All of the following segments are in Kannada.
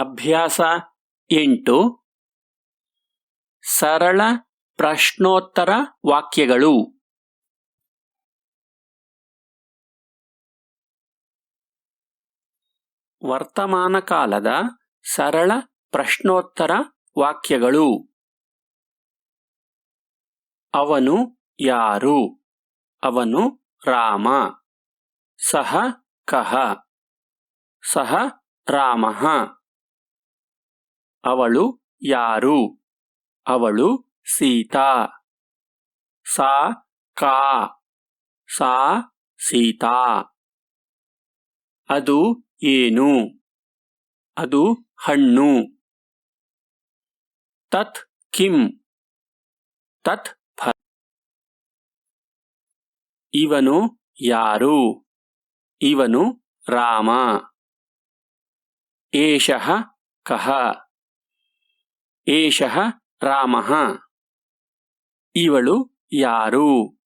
ಅಭ್ಯಾಸ ಎಂಟು. ಸರಳ ಪ್ರಶ್ನೋತ್ತರ ವಾಕ್ಯಗಳು. ವರ್ತಮಾನ ಕಾಲದ ಸರಳ ಪ್ರಶ್ನೋತ್ತರ ವಾಕ್ಯಗಳು. ಅವನು ಯಾರು? ಅವನು ರಾಮ. ಸಹ ಕಹ. ಸಹ ರಾಮಃ. ಅವಳು ಯಾರು? ಅವಳು ಸೀತಾ. ಸಾ, ಕಾ. ಸಾ, ಸೀತಾ. ಅದು ಏನು? ಅದು ಹಣ್ಣು. ತತ್ ಕಿಂ ತತ್ ಫಲ ಇವನು ಯಾರು? ಇವನು ರಾಮ. ಏಷಃ ಕಹ. ಏಷಃ ರಾಮಃ. ಇವಳು ಯಾರು?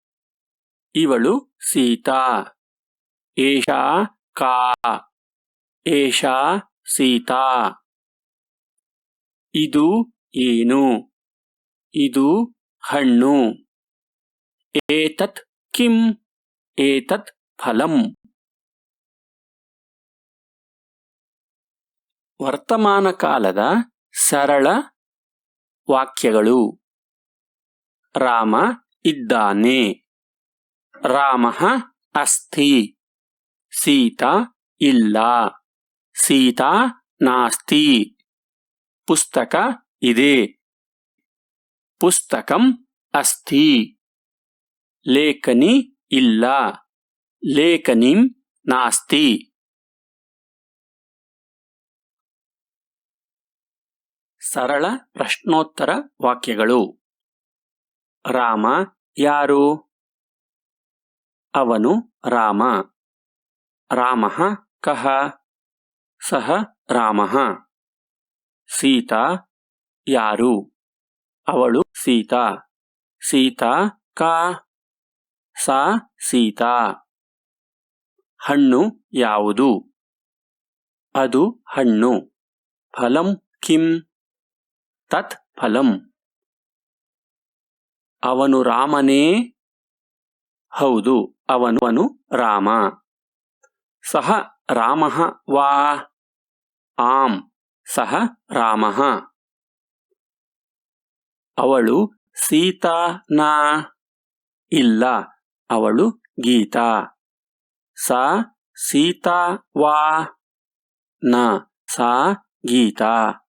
ಇವಳು ಸೀತಾ. ಏಷಾ ಕಾ. ಏಷಾ ಸೀತಾ. ಇದು ಏನು? ಇದು ಹಣ್ಣು. ಏತತ್ ಕಿಂ? ಏತತ್ ಫಲಂ? ವರ್ತಮಾನ ಕಾಲದ ಸರಳ ವಾಕ್ಯಗಳು. ರಾಮ ಇದ್ದಾನೆ. ರಾಮ ಅಸ್ತಿ ಸೀತಾ ಇಲ್ಲ. ಸೀತಾ ನಾಸ್ತಿ. ಪುಸ್ತಕ ಇದೆ. ಪುಸ್ತಕಂ ಅಸ್ತಿ ಲೇಖನಿ ಇಲ್ಲ. ಲೇಖನಿಂ ನಾಸ್ತಿ. ಸರಳ ಪ್ರಶ್ನೋತ್ತರ ವಾಕ್ಯಗಳು. ರಾಮ ಯಾರು? ಅವನು ರಾಮ. ರಾಮಃ ಕಹ. ಸಹ ರಾಮಃ. ಸೀತಾ ಯಾರು? ಅವಳು ಸೀತಾ. ಸೀತಾ ಕಾ. ಸಾ ಸೀತಾ. ಹಣ್ಣು ಯಾವುದು? ಅದು ಹಣ್ಣು. ಫಲಂ ಕಿಂ. ತತ್ ಫಲಂ. ಅವನು ರಾಮನೇ? ಹೌದು, ಅವನು ರಾಮ. ಸಹ ರಾಮಃ ವಾ? ಆಂ, ಸಹ ರಾಮ. ಅವಳು ಸೀತಾ ನಾ? ಇಲ್ಲ, ಅವಳು ಗೀತಾ. ಸಾ ಸೀತಾ ವಾ? ನ, ಸಾ ಗೀತಾ.